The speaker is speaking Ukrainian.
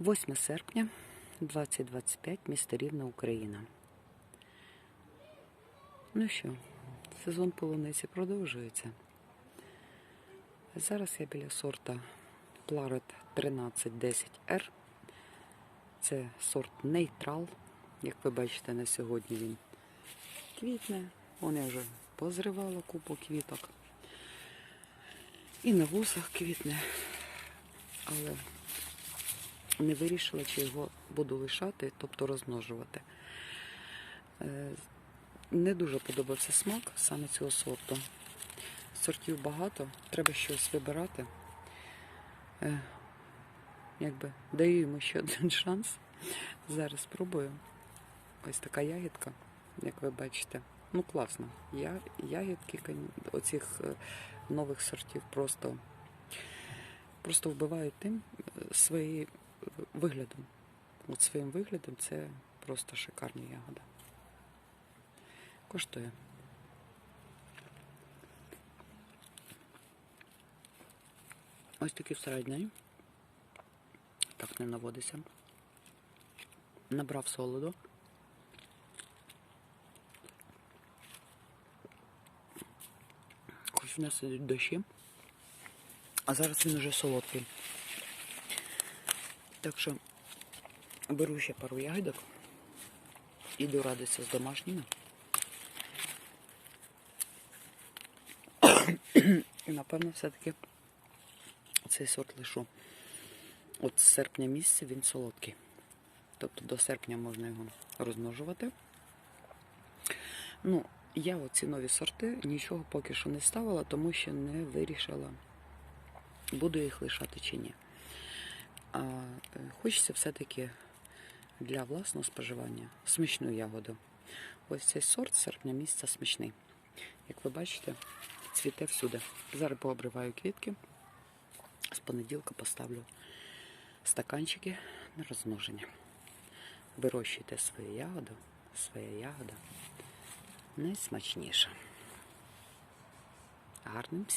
8 серпня 2025, місто Рівна, Україна. Ну що, сезон полуниці продовжується. Зараз я біля сорта Пларет 1310R. Це сорт нейтрал. Як ви бачите, на сьогодні він квітне. Вон я вже позривала купу квіток. І на вусах квітне. Але не вирішила, чи його буду лишати, тобто розмножувати. Е, Не дуже подобався смак саме цього сорту. Сортів багато, треба щось вибирати. Е, Якби даю йому ще один шанс. Зараз спробую. Ось така ягідка, як ви бачите. Ну, класно. Я, ягідки оцих е, нових сортів просто, просто вбивають тим е, виглядом. От своїм виглядом це просто шикарна ягода. Коштує. Ось такий середній. Так не наводиться. Набрав солоду. Хоч в нас ідуть дощі. А зараз він уже солодкий. Так що беру ще пару ягідок. Іду радитися з домашніми. І напевно все-таки цей сорт лишу. От з серпня місяця він солодкий. Тобто до серпня можна його розмножувати. Ну, я оці нові сорти нічого поки що не ставила, тому що не вирішила, буду їх лишати чи ні. А е, хочеться все-таки для власного споживання смачну ягоду. Ось цей сорт серпня місяця смачний. Як ви бачите, цвіте всюди. Зараз пообриваю квітки. З понеділка поставлю стаканчики на розмноження. Вирощуйте свою ягоду, своя ягода найсмачніша. Гарним всім.